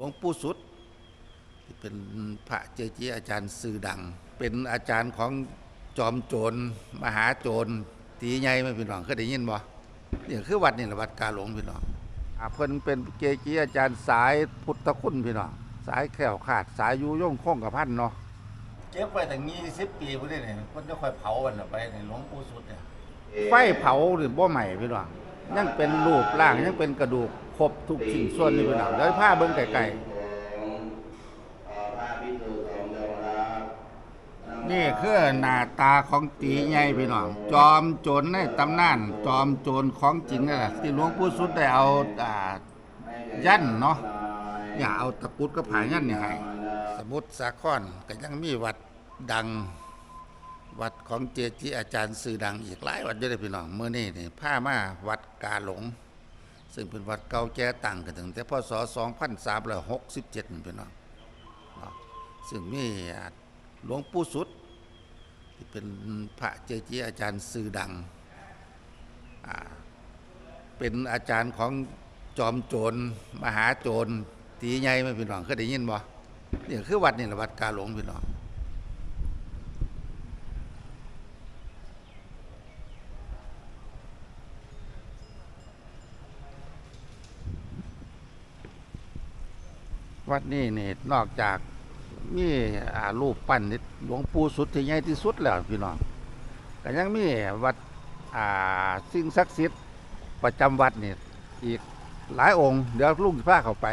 หลวงปู่สุดที่เป็นพระเจจีอาจารย์สื่อดัง เป็นอาจารย์ของจอมโจรมหาโจรตีใหญ่ไหม่พี่น้องเคยได้ยินบ่นี่คือวัดนี่แหละวัดกาหลงพี่น้องอ่าเพิ่นเป็นเกจิอาจารย์สายพุทธคุณพี่น้องสายแขวขาดสายยุย่งคงกับพันเนาะเก็บไว้ตั้ง20ปีพุ่นนี่เนี่ยเพิ่นจะค่อยเผากันไปในหลวงปู่สุดเนี่ยไฟเผาหรือบ่ใหม่พี่น้อง ยังเป็นรูปร่างยังเป็นกระดูกครบทุกสิ่งส่วนนี่พี่น้องเดี๋ยวผ้าเบิ่งไกลๆนี่คือหน้าตาของตีใหญ่พี่น้องจอมโจรในตำนาน จอมโจรของจริงนั่นแหละที่หลวงปู่สุดได้เอาอ่ายันเนาะอย่าเอาตะกุดกับผายันนี่ให้สมุทรสาครก็ยังมีวัดดัง วัดของเจจิอาจารย์สื่อดังอีกหลายวัดเยอะเลยพี่น้องเมื่อนี้นี่ผ้ามาวัดกาหลง ซึ่งเป็นวัดเก่าแก่ตั้งกันตั้งแต่พศ2367นี่พี่น้องซึ่งมีอ่หลวงปู่สุด ที่เป็นพระเจจีอาจารย์สื่อดัง เป็นอาจารย์ของจอมโจรมหาโจรตีใหญ่ไหมพี่น้องเคยได้ยินบ่นี่คือวัดนี่แหละวัดกาหลงพี่น้อง วัดนี้นี่นอกจากมีอารูปปั้นนี่หลวงปู่สุดที่ใหญ่ที่สุดแล้วพี่น้องก็ยังมีวัดอ่าสิ่งศักดิ์สิทธิ์ประจำวัดนี่อีกหลายองค์ เดี๋ยวลุงจะพาเข้าไป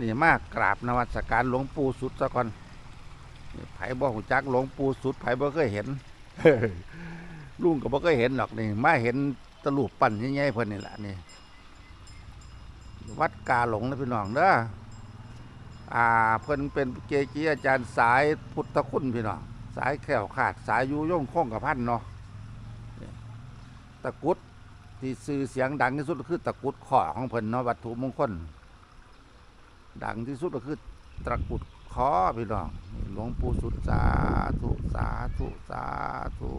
นี่มากกราบนมัสการหลวงปู่สุดซะก่อนนี่บ่หูจักหลวงปู่สุดไผ่บ่เคยเห็นลุงก็บ่เคยเห็นหรอกนี่มาเห็นตะลูปปั้นใหญ่ๆเพิ่นนี่แหละนี่วัดกาหลงนะพี่น้องเด้อ อ่าเพิ่นเป็นเกจิอาจารย์สายพุทธคุณพี่น้องสายแขวขาดสายยุย่งคงกับพันเนาะนี่ตะกุดที่ซื้อเสียงดังที่สุดก็คือตะกุดขอของเพิ่นเนาะวัตถุมงคลดังที่สุดก็คือตะกุดขอพี่น้องหลวงปู่สุดสาธุสาธุสาธุ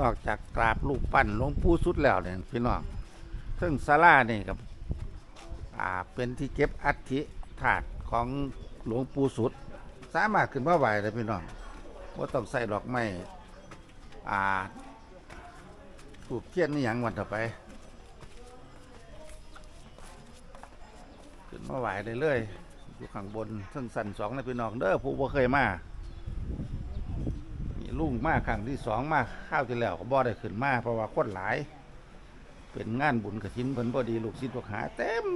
นอกจากกราบรูปปั้นหลวงปู่สุดแล้วเนี่ยพี่น้องซึ่งศาลานี่กับอ่าเป็นที่เก็บอัฐิถาดของหลวงปู่สุด สามารถขึ้นมาไหวเลยพี่น้องว่าต้องใส่ดอกไม้อ่าถูกเทียนนี่อย่างวันต่อไป ขึ้นมาไหวได้เลยอยู่ข้างบนซึ่งสันสองนะพี่น้องเด้อผู้บ่เคยมา ลุงมาครั้งที่สองมาข้าวที่แล้วก็บ่ได้ขึ้นมาเพราะว่าคนหลาย เป็นงานบุญกระถินเพิ่นพอดีลูกศิษย์ลูกหาเต็ม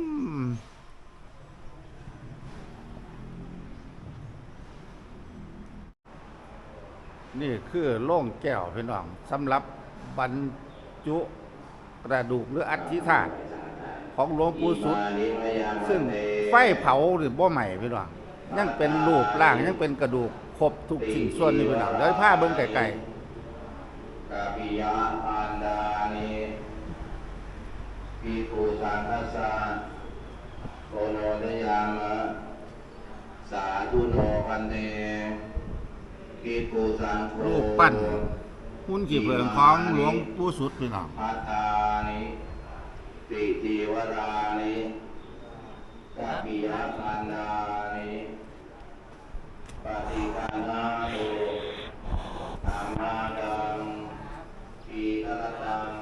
นี่คือโล่งแก้วพี่น้องสำหรับบรรจุกระดูกหรืออัฐิธาตุของหลวงปู่สุด ซึ่งไฟเผาหรือบ่ใหม่พี่น้องยังเป็นรูปร่างยังเป็นกระดูก รบทุกสิ่งส่วนนี่พี่น้องเดี๋ยวให้ผ้าเบิ่งไกลกาปิยาอันดานิปีภูสังคสาโกโนทยามะสาธุโนพันเตปีภูสังโฆๆรูปปั้นหุ่นขี่เพิงของหลวงปู่สุดพี่น้องพัตตานิติจีวรานิกาปิยาอันดานิปฏิคั นาโตธรรมาดังอีนรตัง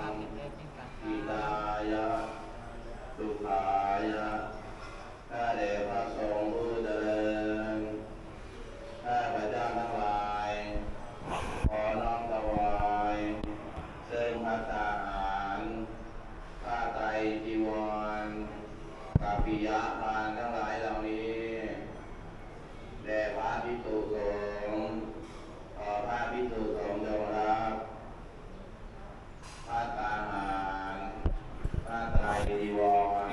อีตายะสุขายะข้าเดพระสงฆ์ จีวร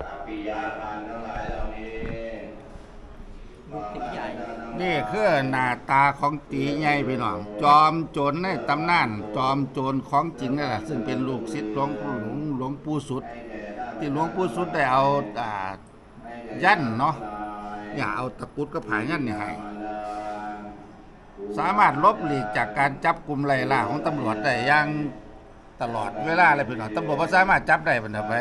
กับปิยาทานทั้งหลายเหล่านี้นี่คือหน้าตาของตีใหญ่พี่น้อง จอมโจรในตำนาน จอมโจรของจริงนั่นแหละซึ่งเป็นลูกศิษย์หลวงหลวงหลวงปู่สุด ที่หลวงปู่สุดได้เอาอ่ายันเนาะอย่าเอาตะกุดกับผายันนี่ให้สามารถลบหลีกจากการจับกลุ่มไล่ล่าของตำรวจได้อย่าง ตลอดเวลาเลยพี่น้องตำรวจบ่สามารถจับได้บัดนี้ไป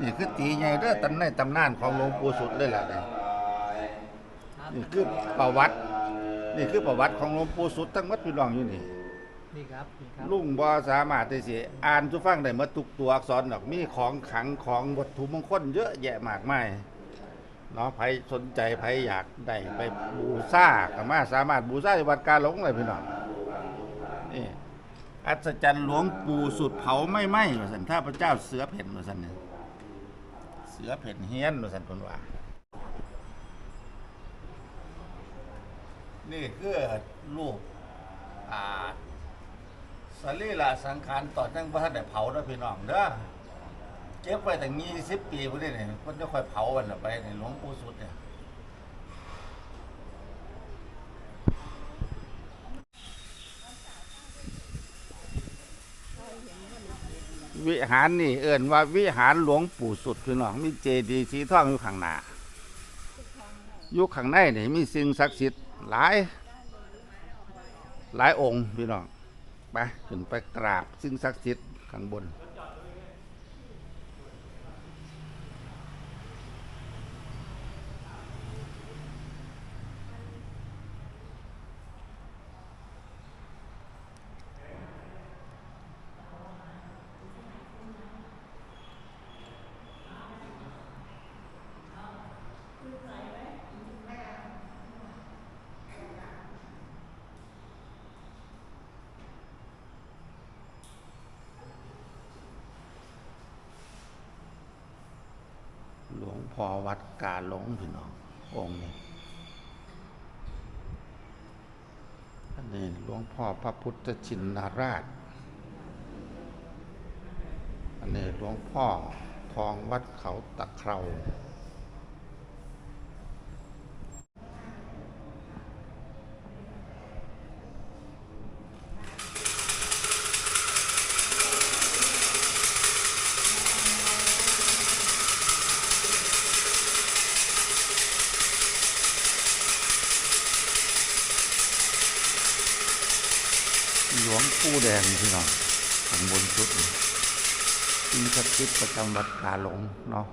นี่คือตีใหญ่เด้อตำในตำนานของหลวงปู่สุดเลยล่ะนี่นี่คือประวัติ นี่คือประวัติของหลวงปู่สุดทั้งหมดพี่น้องอยู่นี่ นี่ครับนี่ครับลุงบ่สามารถที่สิอ่านทุฟังได้หมดทุกตัวอักษรดอกมีของขลังของวัตถุมงคลเยอะแยะมากมายเนาะใครสนใจใครอยากได้ไปบูชาก็มาสามารถบูชาที่วัดกาหลงเลยพี่น้องนี่ อัศจรรย์หลวงปู่สุดเผาไม่ไหม้ว่าซั่นถ้าพระเจ้าเสือเพ่นว่าซั่นเนี่ยเสือเพ่นเฮี้ยนว่าซั่นเพิ่นว่า นี่คือรูปอ่าสรีระสังขารต่อนยังบ่ทันได้เผาเด้อพี่น้องเด้อเก็บไว้ตั้ง20ปีพุ่นนี่นี่เพิ่นจะค่อยเผากันน่ะไปในหลวงปู่สุดเนี่ย วิหารนี่ เอิ่นว่าวิหารหลวงปู่สุดคือหนองมีเจดีย์สีทองอยู่ข้างหน้าอยู่ข้างในนี่มีสิ่งศักดิ์สิทธิ์หลาย หลายองค์พี่น้องไปขึ้นไปกราบสิ่งศักดิ์สิทธิ์ข้างบน พ่อวัดกาหลงพี่น้อง องค์นี้อันนี้หลวงพ่อพระพุทธชินราช อันนี้หลวงพ่อทองวัดเขาตะเครา งพี่น้องข้างบนสุดสิ่งศักดิ์สิทธิ์ประจำวัดกาหลงเนาะ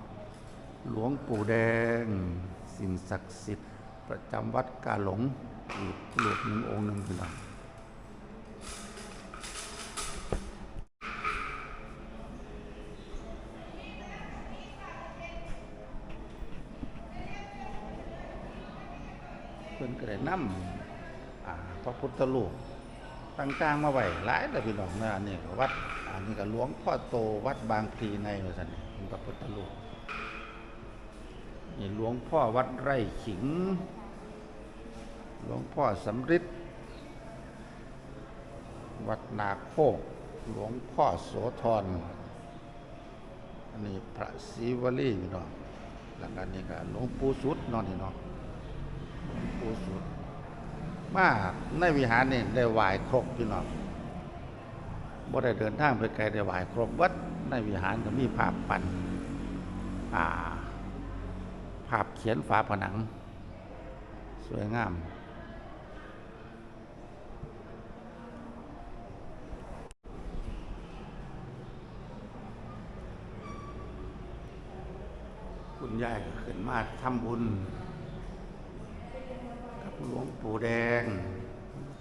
หลวงปู่แดง สิ่งศักดิ์สิทธิ์ประจำวัดกาหลงอีกรูปหนึ่งองค์หนึ่งพี่น้องเพิ่นก็ได้นำอาพระพุทธรูป ต่างๆ มาไว้หลายเลยพี่น้องนะอันนี้วัดอันนี้ก็หลวงพ่อโตวัดบางพลีในว่าซั่นนี่เป็นพระพุทธรูปนี่หลวงพ่อวัดไร่ขิง หลวงพ่อสำริดวัดนาโคกหลวงพ่อโสธรอันนี้พระศิวลีพี่น้องแล้วก็นี่ก็หลวงปู่สุดนอนนี่เนาะหลวงปู่สุด มาในวิหารนี่ได้ไหวครบพี่น้องบ่ได้เดินทางไปไกลได้ไหวครบวัดในวิหารก็มีภาพปันอ่าภาพเขียนฝาผนัง สวยงาม คุณยายก็ขึ้นมาทำบุญ หลวงปู่แดง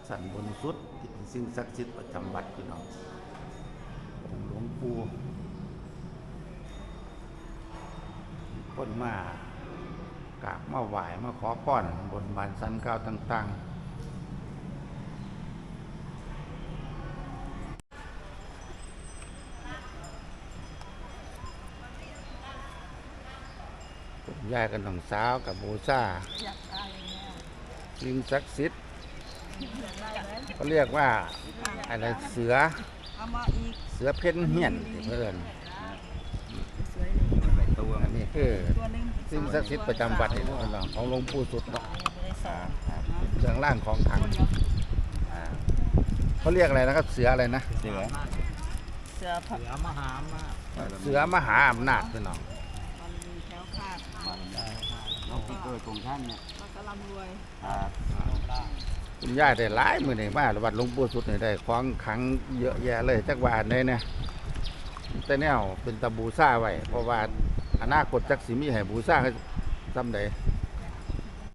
สันบนสุดที่เป็นสิ่งศักดิ์สิทธิ์ประจำวัดพี่น้องหลวงปู่คนมากราบมาไหว้มาขอพรบนบานสันเก้าวต่างๆคุณยายกับน้องสาวกับบูซา อยากได้แล้ว สิ่งศักดิ์สิทธิ์อยากได้ไหมเขาเรียกว่าอะไรเสือเอามาอีกเสือเพ่นเหียนที่เพื่อนสวยเลยตัวอันนี้คือตัวหนึงสิ่งศักดิ์สิทธิ์ประจำวัดนี่เนาะของหลวงปู่สุดเนาะไม่ได้สอนเรื่องล่างของขังอ่าเขาเรียกอะไรนะครับ เสืออะไรนะ เสือ เสือผักเสือมหามาเสือมหาอำนาจพี่น้อง มันมีแถวคาดมันเราที่เกิดของท่านเนี่ยมันก็ร่ำรวยคุณย่าได้หลายมือนี่มาวัดหลวงปู่สุดนี่ได้ของขังเยอะแยะเลยจักวาดเลยเนี่ยแต่แนวเป็นตะบูซ่าไว้เพราะว่าอนาคตจักสิมีให้บูซ่าซ้ำใดม